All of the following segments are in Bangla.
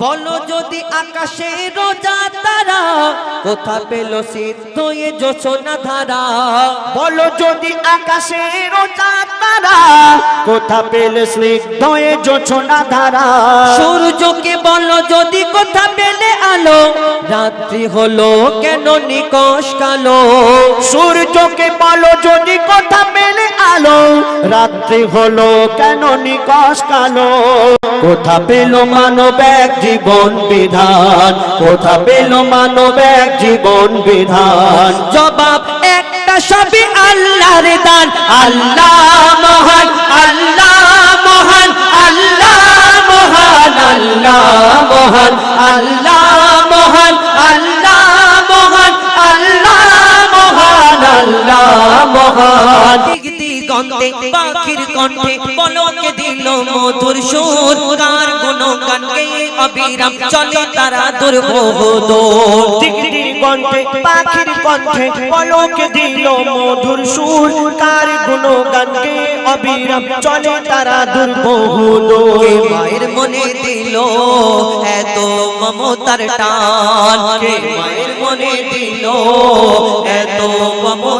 বলো যদি আকাশে রোজা তারা, কোথা পেল সিদ্ধ জোছনা ধারা? বলো যদি আকাশে রোজা তারা, কোথা পেলে স্নিগ্ধ জোছনা ধারা? সূর্যকে বলো যদি কোথা পেলে আলো, রাত্রি হলো কেন নিকশ কালো? সূর্যকে বলো যদি কোথা পেলে রাত্রি হলো, কেন নিকশ কালো? কোথা পেল মানব এক জীবন বিধান? কোথা পেল মানব এক জীবন বিধান? জবাব একটা সবই আল্লাহর দান। আল্লাহ মহান আল্লাহ মহান আল্লাহ মহান আল্লাহ মহান আল্লাহ মহান আল্লাহ মহান আল্লাহ মহান আল্লাহ মহান। দিগন্তে পাখির কণ্ঠে পলকে দিল মধুর সুর কার গুণগান গেয়ে অবিরাম চলে তারা দুর্বোধ। কণ্ঠে পাখির কণ্ঠে পলকে দিল মধুর সুর কার গুণগান গে অবিরাম চলে তারা দুর্বহুদ কে মায়ের মনে দিল এত মমতার টান? মায়ের মনে দিল এত মমতার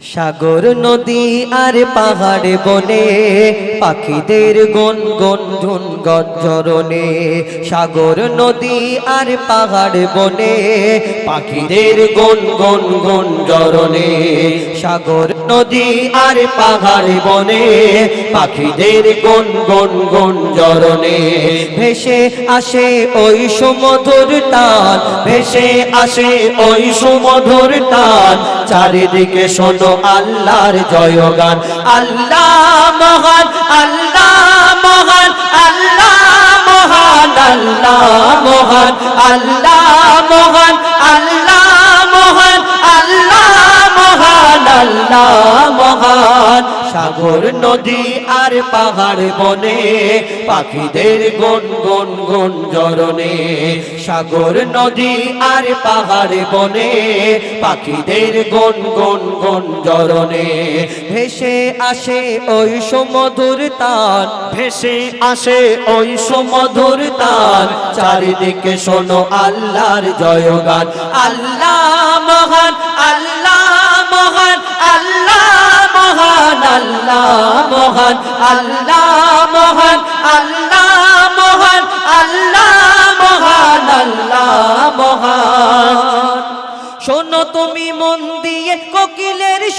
সাগর নদী আর পাহাড় বনে, পাখিদের গন গন ঝুন গঞ্জরনে সাগর নদী আর পাহাড় বনে, পাখিদের গন গন গঞ্জরনে সাগর নদী আর পাহাড় বনে, পাখিদের গন গন গঞ্জরনে ভেসে আসে ওই সুমধুর টান ভেসে আসে ওই সুমধুর টান চারিদিকে শোনো আল্লাহর জয়গান। আল্লাহ মহান আল্লাহ মহান আল্লাহ মহান আল্লাহ মহান আল্লাহ মহান আল্লাহ মহান আল্লাহ মহান। সাগর নদী আর পাহাড় বনে, পাখিদের গন গন গন জরনে সাগর নদী আর পাহাড় বনে, পাখিদের গন গন গন জরনে ভেসে আসে ওই সমধুর তান ভেসে আসে ওই সমধুর তান চারিদিকে শোনো আল্লাহর জয়গান, আল্লাহ মহান, আল্লাহ মহান আল্লাহ মহান আল্লাহ মহান আল্লাহ মহান আল্লাহ মহান আল্লাহ মহান। শোনো তুমি মন দিয়ে কোকিলের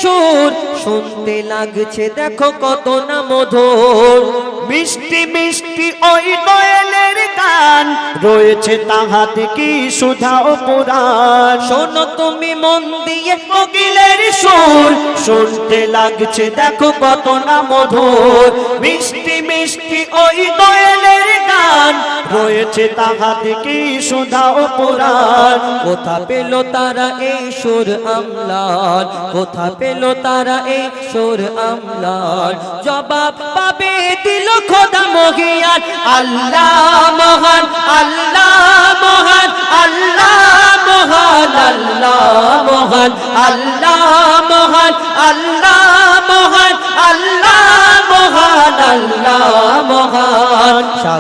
সুর শুনতে লাগছে দেখো কত না মধুর। মিষ্টি মিষ্টি ওই দয়ালের গান রয়েছে তাহাতে কি সুধা ও পুরাণ। শোনো তুমি মন দিয়ে কোকিলের সুর শুনতে লাগছে দেখো কত না মধুর। মিষ্টি মিষ্টি ওই দয়ালের গান রয়েছে তাহাতে কি সুধা ও পুরাণ? কোথা পেল তারা এই সুর আমলার কোথা পেল তারা এই সুর আমলার জবাব পাবে দিল খোদা মহিয়ান। আল্লাহ মহান আল্লাহ মহান আল্লাহ মহান আল্লাহ মহান আল্লাহ মহান আল্লাহ মহান, আল্লাহ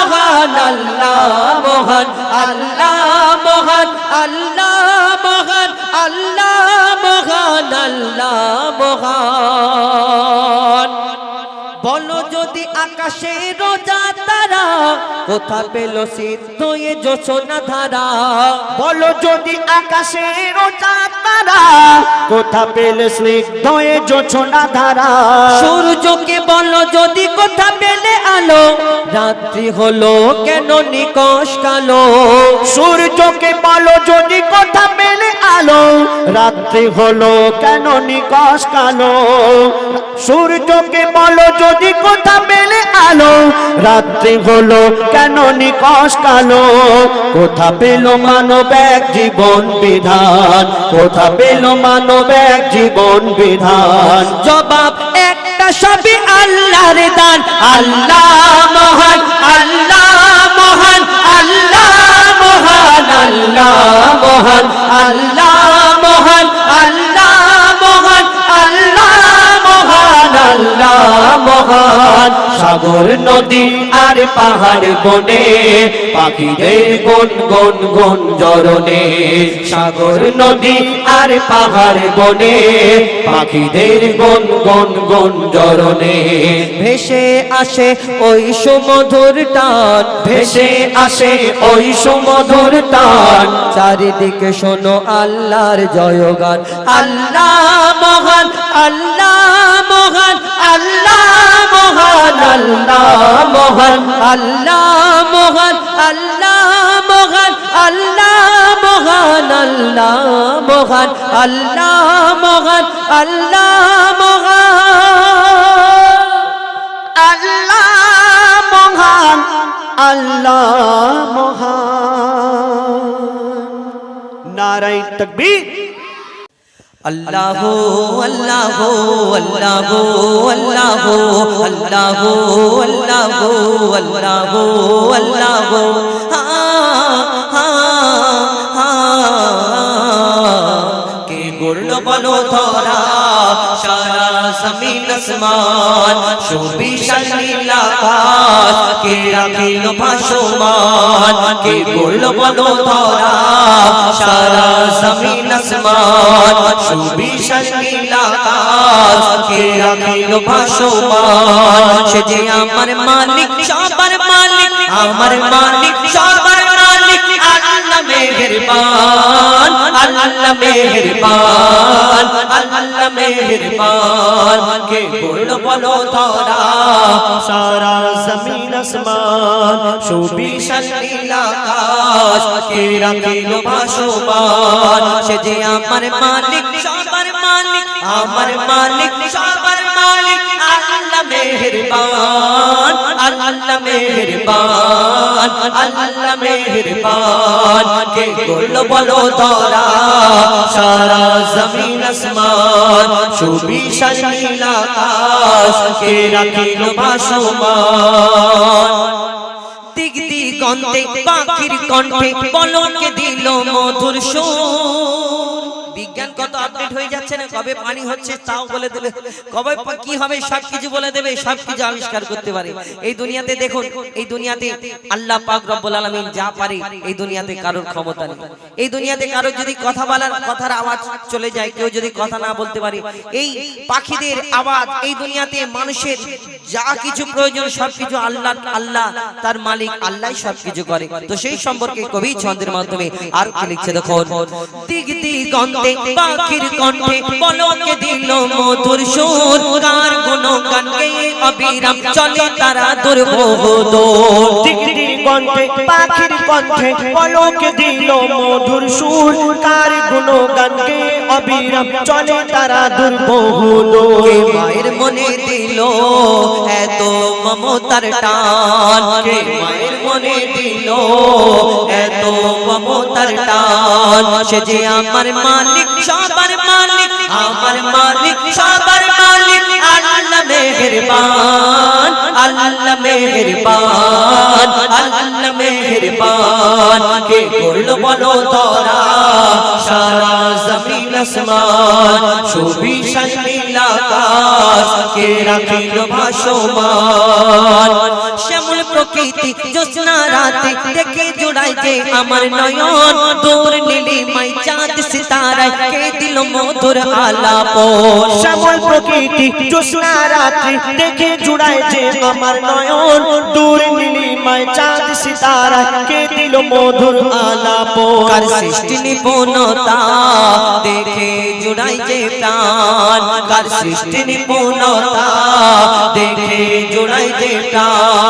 মহান আল্লাহ মহান আল্লাহ মহান আল্লাহ মহান আল্লাহ মহান আল্লাহ মহান। বলো যদি আকাশের কোথা পেল সিদ্ধ এ যোচনা ধারা? বলো যদি আকাশের তারা কোথা পেলে স্নিগ্ধ এ জোছনা ধারা? সূর্যকে বলো যদি কোথা পেলে আলো রাত্রি হলো কেন নিকশ কালো? সূর্যকে বলো যদি কোথা পেলে আলো রাত্রি হলো কেন নিকশ কালো? সূর্যকে বলো যদি কোথা পেলে আলো রাত্রি হলো, কেন নিকশ কালো? কোথা পেল মানব এক জীবন বিধান? কোথা পেল মানব এক জীবন বিধান? জবাব একটা সবই আল্লাহর দান। আল্লাহ মহান, আল্লাহ মহান সাগর, নদী আর পাহাড় বনে, পাখিদের গন গন গন জরনে সাগর, নদী আর পাহাড় বনে, পাখিদের গন গন গন জরনে ভেসে আসে ওই সুমধুর টান, ভেসে আসে ওই সুমধুর টান। চারিদিকে শোনো আল্লাহর জয়গান, আল্লাহ মহান আল্লাহ মহান। আল্লাহ মহান আল্লাহ মহান আল্লাহ মহান আল্লাহ মহান আল্লাহ মহান আল্লাহ মহান আল্লাহ মহান আল্লাহ মহান। আল্লাহ মহান, আল্লাহ নারাই তকবীর। আল্লাহ আল্লাহ আল্লাহ আল্লাহ আল্লাহ আল্লাহ আল্লাহ আল্লাহ কে গড়ল বলো ধরা সারা জমিন আসমান সুবিশাল নীল আকাশ কে রাখিল ভাসমান কে গড়ল বলো ধরা সারা জমিন আসমান সুবিশাল আমার মালিক, সবার মালিক, আমার মালিক, সবার মালিক, আল্লাহ মেহেরবান আল্লাহ মেহেরবান আল্লাহ মেহেরবান। কে বলো ধরা, সারা জমিন আসমান, সুবিশাল নীল আকাশ কে ভাসমান। সে যে আমার মালিক আমার মালিক, সবার মালিক, আল্লাহ মেহেরবান আল্লাহ মেহেরবান আল্লাহ মেহেরবান। কে বলল, বলো ধরা, সারা জমিন আসমান, সুবিশাল নীল আকাশ, কে রাখিল ভাসমান? দিক দিগন্তে, পাখির কণ্ঠে পলকে দিল মধুর সুর। কত আপডেট হয়ে যাচ্ছে না, কবে পানি হচ্ছে তাও বলে দেবে। কবে কি হবে সব কিছু বলে দেবে সব কিছু আবিষ্কার করতে পারে। এই দুনিয়াতে দেখুন, এই দুনিয়াতে আল্লাহ পাক রব্বুল আলামিন যা পারে, এই দুনিয়াতে কারোর ক্ষমতা নেই। এই দুনিয়াতে কারোর যদি কথা বলার, কথার আওয়াজ চলে যায়, কেউ যদি কথা না বলতে পারে, এই পাখিদের আওয়াজ, এই দুনিয়াতে মানুষের যা কিছু প্রয়োজন, সবকিছু আল্লাহ আল্লাহ, তার মালিক আল্লাহ সবকিছু করে। তো সেই সম্পর্কে কবি ছন্দের মাধ্যমে আর কি লিখছে দেখো দিক দিগন্তে পাখির কণ্ঠে পলকে দিল মধুর সুর। কার গুণ গান গেয়ে অবিরাম চলে তারা দুর্বোধ টিকটির কণ্ঠে পাখির কণ্ঠে পলক দিল মধুর সুর। কার গুণগান গে অবিরাম চলে তারা দুর্বহুদ কে মায়ের মনে দিল এত মমতার টান? মায়ের মনে দিল এত মমতার টান? সে যে আমার মালিক, সবার মালিক, আমার মালিক, সবার মালিক। আল্লাহ মেহেরবান আল্লাহ মেহেরবান আল্লাহ মেহেরবান। কে করল বলো ধরা? সারা জমিন আসমান, সুবিশাল নীল আকাশ কে রাখিল ভাসমান? শ্যামল প্রকৃতি জ্যোৎস্না রাতে দেখে জোড়াই যে আমার নয়ন। দূর নীলিমাই চাঁদ সিতারায় কে দিল মধুর আলাপ? শ্যামল প্রকৃতি জ্যোৎস্না রাত্রি দেখে জুড়ায় যে আমার নয়ন। দূর নীলিমায় চাঁদ সিতারা কে দিল মধুর আলাপ? কার সৃষ্টি নিপুণতা? দেখে জুড়াই যে প্রাণ। কার সৃষ্টি নিপুণতা? দেখে জুড়াই যে প্রাণ।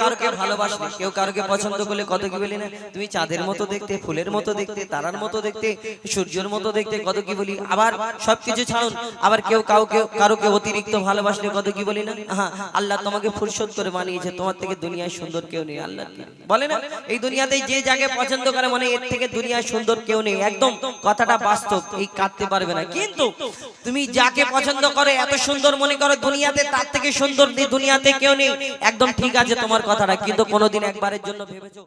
কারোকে ভালোবাসে কেউ কারোকে পছন্দ করলে কত কি বলি না? তুমি চাঁদের মতো দেখতে, ফুলের মতো দেখতে, তারার মতো দেখতে, সূর্যের মতো দেখতে, কত কি বলি? আবার সবকিছু ছাড়ুন, আবার কেউ কাউকে, কারোকে অতিরিক্ত ভালোবাসলে কত কি বলি না? হ্যাঁ আল্লাহ তোমাকে ফুরসত করে বানিয়েছে, তোমার থেকে দুনিয়ায় সুন্দর কেউ নেই, আল্লাহ বলে না? এই দুনিয়াতে যে জায়গায় পছন্দ করে মানে এর থেকে দুনিয়ায় সুন্দর কেউ নেই, একদম কথাটা বাস্তব, এই কাটতে পারবে না। কিন্তু তুমি যাকে পছন্দ করে, এত সুন্দর মনে করো, দুনিয়াতে তার থেকে সুন্দর দুনিয়াতে কেউ নেই, একদম ঠিক আছে, তোমার কথাটা কিন্তু কোনোদিন একবারের জন্য ভেবেছো?